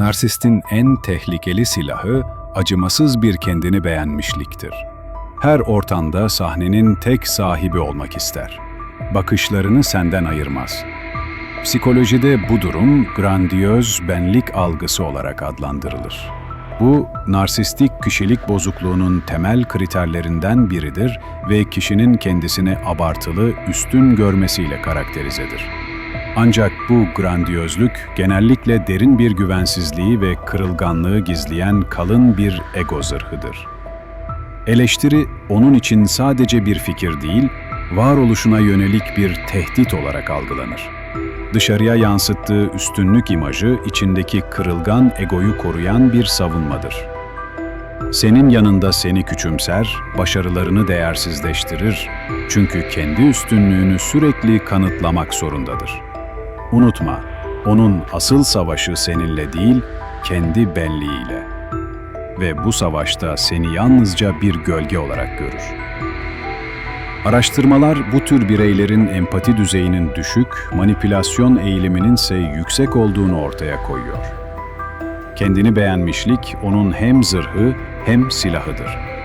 Narsistin en tehlikeli silahı acımasız bir kendini beğenmişliktir. Her ortamda sahnenin tek sahibi olmak ister. Bakışlarını senden ayırmaz. Psikolojide bu durum grandiyöz benlik algısı olarak adlandırılır. Bu, narsistik kişilik bozukluğunun temel kriterlerinden biridir ve kişinin kendisini abartılı, üstün görmesiyle karakterizedir. Ancak bu grandiyözlük genellikle derin bir güvensizliği ve kırılganlığı gizleyen kalın bir ego zırhıdır. Eleştiri onun için sadece bir fikir değil, varoluşuna yönelik bir tehdit olarak algılanır. Dışarıya yansıttığı üstünlük imajı içindeki kırılgan egoyu koruyan bir savunmadır. Senin yanında seni küçümser, başarılarını değersizleştirir. Çünkü kendi üstünlüğünü sürekli kanıtlamak zorundadır. Unutma, onun asıl savaşı seninle değil, kendi benliğiyle. Ve bu savaşta seni yalnızca bir gölge olarak görür. Araştırmalar bu tür bireylerin empati düzeyinin düşük, manipülasyon eğiliminin ise yüksek olduğunu ortaya koyuyor. Kendini beğenmişlik onun hem zırhı hem silahıdır.